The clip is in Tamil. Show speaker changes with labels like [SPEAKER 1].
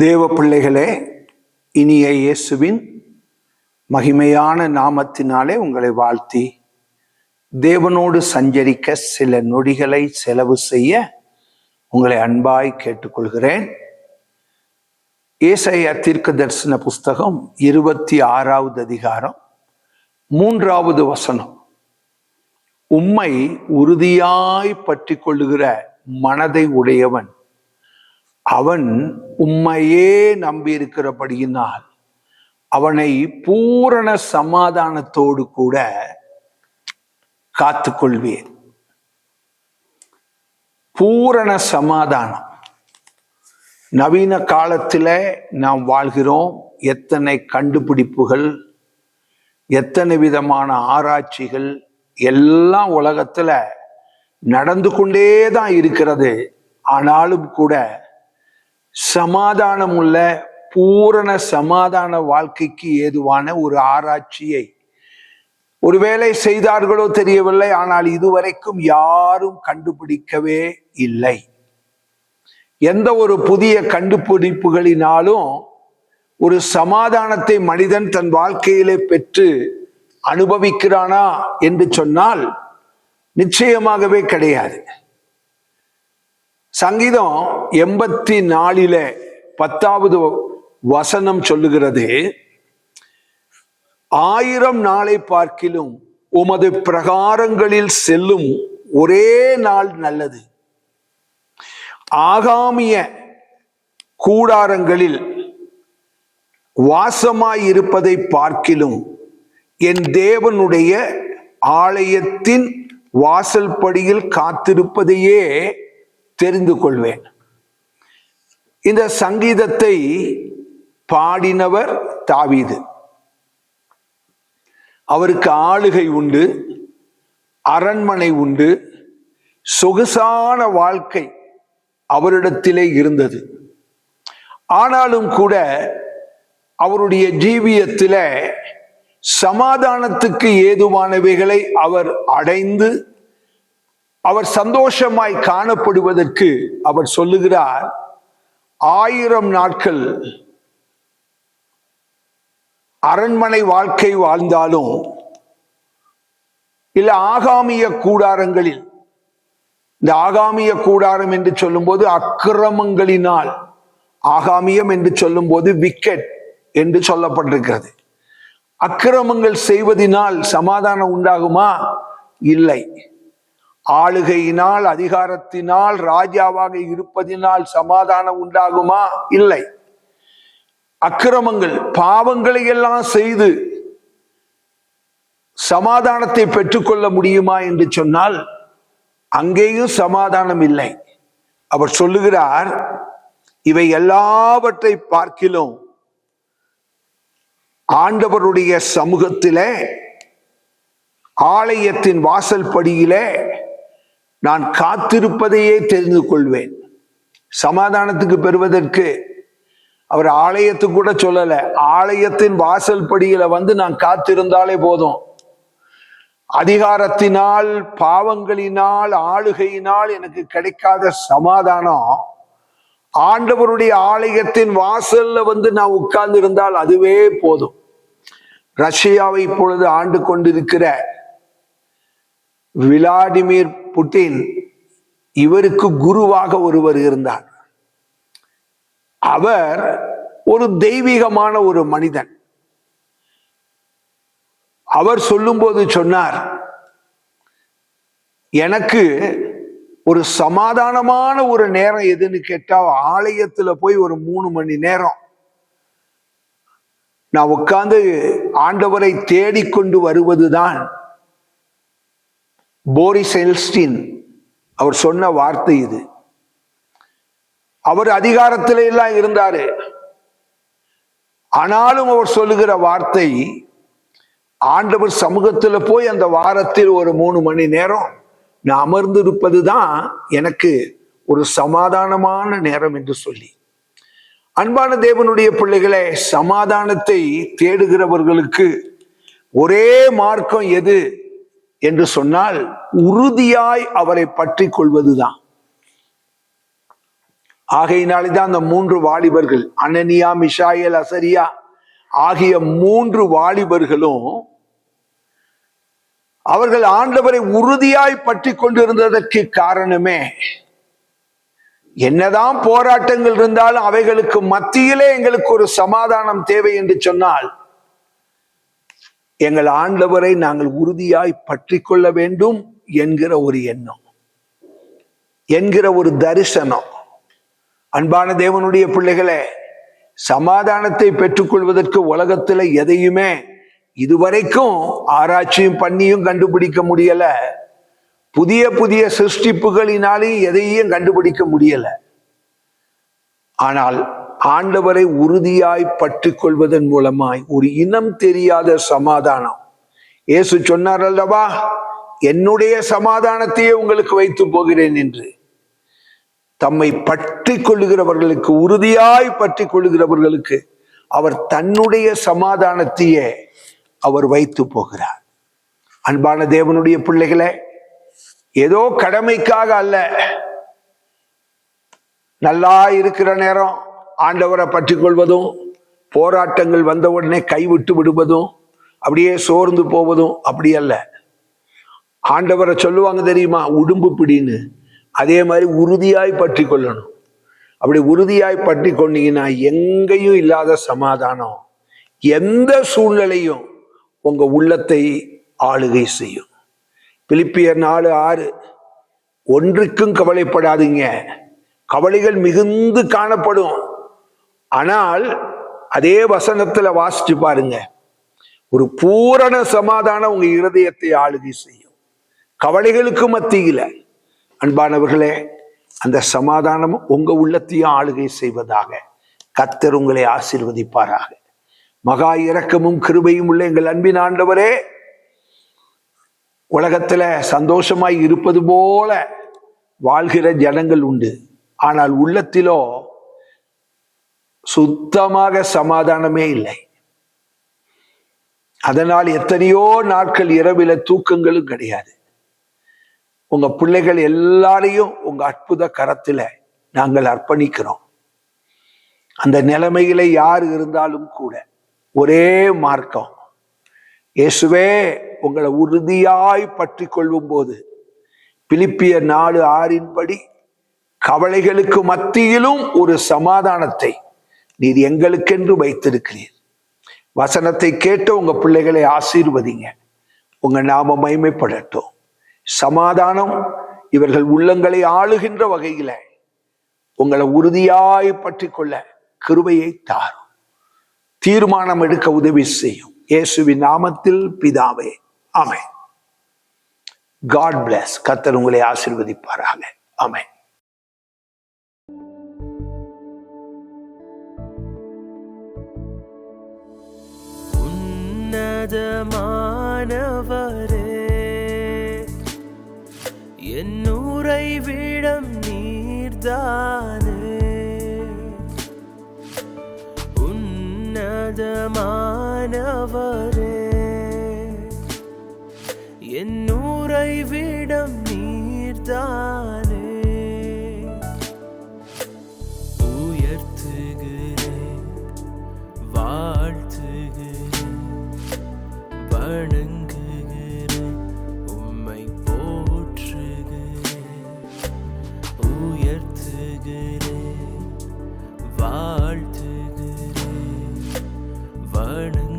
[SPEAKER 1] தேவ பிள்ளைகளே இனிய இயேசுவின் மகிமையான நாமத்தினாலே உங்களை வாழ்த்தி தேவனோடு சஞ்சரிக்க சில நொடிகளை செலவு செய்ய உங்களை அன்பாய் கேட்டுக்கொள்கிறேன். ஏசைய தீர்க்க தரிசன புஸ்தகம் இருபத்தி ஆறாவது அதிகாரம் மூன்றாவது வசனம். உம்மை உறுதியாய் பற்றி கொள்ளுகிற மனதை உடையவன் அவன் உம்மையே நம்பியிருக்கிறபடியினால் அவனை பூரண சமாதானத்தோடு கூட காத்துக்கொள்வேன். பூரண சமாதானம். நவீன காலத்தில் நாம் வாழ்கிறோம். எத்தனை கண்டுபிடிப்புகள் எத்தனை விதமான ஆராய்ச்சிகள் எல்லாம் உலகத்தில் நடந்து கொண்டே தான் இருக்கிறது. ஆனாலும் கூட சமாதானம் உள்ள பூரண சமாதான வாழ்க்கைக்கு ஏதுவான ஒரு ஆராய்ச்சியை ஒருவேளை செய்தார்களோ தெரியவில்லை ஆனால் இதுவரைக்கும் யாரும் கண்டுபிடிக்கவே இல்லை. எந்த ஒரு புதிய கண்டுபிடிப்புகளினாலும் ஒரு சமாதானத்தை மனிதன் தன் வாழ்க்கையிலே பெற்று அனுபவிக்கிறானா என்று சொன்னால் நிச்சயமாகவே கிடையாது. சங்கீதம் எண்பத்தி நாலில பத்தாவது வசனம் சொல்லுகிறது ஆயிரம் நாளை பார்க்கிலும் உமது பிரகாரங்களில் செல்லும் ஒரே நாள் நல்லது. ஆகாமிய கூடாரங்களில் வாசமாயிருப்பதை பார்க்கிலும் என் தேவனுடைய ஆலயத்தின் வாசல் படியில் காத்திருப்பதையே தெரிந்து கொள்வேன் இந்த சங்கீதத்தை பாடினவர் தாவீது. அவருக்கு ஆளுகை உண்டு அரண்மனை உண்டு சொகுசான வாழ்க்கை அவரிடத்திலே இருந்தது. ஆனாலும் கூட அவருடைய ஜீவியத்தில் சமாதானத்துக்கு ஏதுவானவைகளை அவர் அடைந்து அவர் சந்தோஷமாய் காணப்படுவதற்கு அவர் சொல்லுகிறார் ஆயிரம் நாட்கள் அரண்மனை வாழ்க்கை வாழ்ந்தாலும் இல்ல ஆகாமிய கூடாரங்களில் இந்த ஆகாமிய கூடாரம் என்று சொல்லும்போது அக்கிரமங்களினால் ஆகாமியம் என்று சொல்லும்போது விக்கெட் என்று சொல்லப்பட்டிருக்கிறது. அக்கிரமங்கள் செய்வதனால் சமாதானம் உண்டாகுமா? இல்லை. ஆளுகையினால் அதிகாரத்தினால் ராஜாவாக இருப்பதினால் சமாதானம் உண்டாகுமா? இல்லை. அக்கிரமங்கள் பாவங்களை எல்லாம் செய்து சமாதானத்தை பெற்றுக்கொள்ள முடியுமா என்று சொன்னால் அங்கேயும் சமாதானம் இல்லை. அவர் சொல்லுகிறார் இவை எல்லாவற்றை பார்க்கிலும் ஆண்டவருடைய சமூகத்திலே ஆலயத்தின் வாசல் படியிலே நான் காத்திருப்பதையே தெரிந்து கொள்வேன். சமாதானத்துக்கு பெறுவதற்கு அவர் ஆலயத்து கூட சொல்லல. ஆலயத்தின் வாசல் படியில வந்து நான் காத்திருந்தாலே போதும். அதிகாரத்தினால் பாவங்களினால் ஆளுகையினால் எனக்கு கிடைக்காத சமாதானம். ஆண்டவருடைய ஆலயத்தின் வாசல்ல வந்து நான் உட்கார்ந்து இருந்தால் அதுவே போதும். ரஷ்யாவை இப்பொழுது ஆண்டு கொண்டிருக்கிற விளாடிமிர் புட்டின் இவருக்கு குருவாக ஒருவர் இருந்தார். அவர் ஒரு தெய்வீகமான ஒரு மனிதன். அவர் சொல்லும்போது சொன்னார் எனக்கு ஒரு சமாதானமான ஒரு நேரம் எதுன்னு கேட்டா ஆலயத்துல போய் ஒரு மூணு மணி நேரம். நான் உட்கார்ந்து ஆண்டவரை தேடிக்கொண்டு வருவதுதான் போரிஸ் எல்ஸ்டின் அவர் சொன்ன வார்த்தை இது. அவர் அதிகாரத்தில எல்லாம் இருந்தாரு. ஆனாலும் அவர் சொல்லுகிற வார்த்தை ஆண்டவர் சமூகத்துல போய் அந்த வாரத்தில் ஒரு மூணு மணி நேரம் நான் அமர்ந்திருப்பது தான் எனக்கு ஒரு சமாதானமான நேரம் என்று சொல்லி. அன்பான தேவனுடைய பிள்ளைகளே சமாதானத்தை தேடுகிறவர்களுக்கு ஒரே மார்க்கம் எது? என்று சொன்னால் உறுதியாய் அவரை பற்றி கொள்வதுதான். ஆகையினாலே தான் அந்த மூன்று வாலிபர்கள் அனனியா மிஷாயல் அசரியா ஆகிய மூன்று வாலிபர்களும் அவர்கள் ஆண்டவரை உறுதியாய் பற்றி கொண்டிருந்ததற்கு காரணமே என்னதான் போராட்டங்கள் இருந்தாலும் அவைகளுக்கு மத்தியிலே எங்களுக்கு ஒரு சமாதானம் தேவை என்று சொன்னால் எங்கள் ஆண்டவரை நாங்கள் உறுதியாய் பற்றி கொள்ள வேண்டும் என்கிற ஒரு எண்ணம் என்கிற ஒரு தரிசனம். அன்பான தேவனுடைய பிள்ளைகளே சமாதானத்தை பெற்றுக்கொள்வதற்கு உலகத்துல எதையுமே இதுவரைக்கும் ஆராய்ச்சியும் பண்ணியும் கண்டுபிடிக்க முடியல. புதிய புதிய சிருஷ்டிப்புகளினாலையும் எதையும் கண்டுபிடிக்க முடியல. ஆனால் ஆண்டவரை உறுதியாய் பற்றி கொள்வதன் மூலமாய் ஒரு இனம் தெரியாத சமாதானம். இயேசு சொன்னார் அல்லவா என்னுடைய சமாதானத்தையே உங்களுக்கு வைத்து போகிறேன் என்று. தம்மை பற்றி கொள்ளுகிறவர்களுக்கு உறுதியாய் பற்றி கொள்ளுகிறவர்களுக்கு அவர் தன்னுடைய சமாதானத்தையே அவர் வைத்து போகிறார். அன்பான தேவனுடைய பிள்ளைகளே ஏதோ கடமைக்காக அல்ல நல்லா இருக்கிற நேரம் ஆண்டவரை பற்றி கொள்வதும் போராட்டங்கள் வந்த உடனே கைவிட்டு விடுவதும் அப்படியே சோர்ந்து போவதும் அப்படி அல்ல. ஆண்டவரை சொல்லுவாங்க தெரியுமா? உடும்பு பிடின்னு. அதே மாதிரி உறுதியாய் பற்றி கொள்ளணும் அப்படி உறுதியாய் பற்றி கொண்டீங்கன்னா எங்கேயும் இல்லாத சமாதானம் எந்த சூழ்நிலையும் உங்க உள்ளத்தை ஆளுகை செய்யும். பிலிப்பியர் நாலு ஆறு ஒன்றுக்கும் கவலைப்படாதீங்க. கவலைகள் மிகுந்து காணப்படும். ஆனால் அதே வசனத்துல வாசிச்சு பாருங்க. ஒரு பூரண சமாதானம் உங்க இருதயத்தை ஆளுகை செய்யும். கவலைகளுக்கு மத்தியில. அன்பானவர்களே அந்த சமாதானம் உங்க உள்ளத்தையும் ஆளுகை செய்வதாக. கத்தர் உங்களை ஆசீர்வதிப்பாராக. மகா இரக்கமும் கிருபையும் உள்ள எங்கள் அன்பின் ஆண்டவரே உலகத்துல சந்தோஷமாய் இருப்பது போல வாழ்கிற ஜனங்கள் உண்டு. ஆனால் உள்ளத்திலோ சுத்தமாக சமாதானமே இல்லை. அதனால் எத்தனையோ நாட்கள் இரவில தூக்கங்களும் கிடையாது. உங்க பிள்ளைகள் எல்லாரையும் உங்க அற்புத கரத்துல நாங்கள் அர்ப்பணிக்கிறோம். அந்த நிலைமையில யார் இருந்தாலும் கூட ஒரே மார்க்கம். இயேசுவே உங்களை உறுதியாய் பற்றி கொள்ளும் போது பிலிப்பிய நாலு ஆறின்படி கவலைகளுக்கு மத்தியிலும் ஒரு சமாதானத்தை நீர் எங்களுக்கென்று வைத்திருக்கிறீர். வசனத்தை கேட்டு உங்க பிள்ளைகளை ஆசீர்வதிங்க. உங்க நாம மைமைப்படட்டும் சமாதானம் இவர்கள் உள்ளங்களை ஆளுகின்ற வகையில உங்களை உறுதியாய் பற்றி கொள்ள கிருவையை தாரும். தீர்மானம் எடுக்க உதவி செய்யும். இயேசுவின் நாமத்தில் பிதாவே அமை காட் பிளஸ் கத்தர் உங்களை ஆசிர்வதிப்பாராக. அமை
[SPEAKER 2] உன்னதமானவரே என் விடம் நீர்தானே. உன்னதமானவரே என் விடம் நீர்தானே. வாழ்த்துகிறேன் வாழ்த்துகிறேன் வணங்குகிறேன்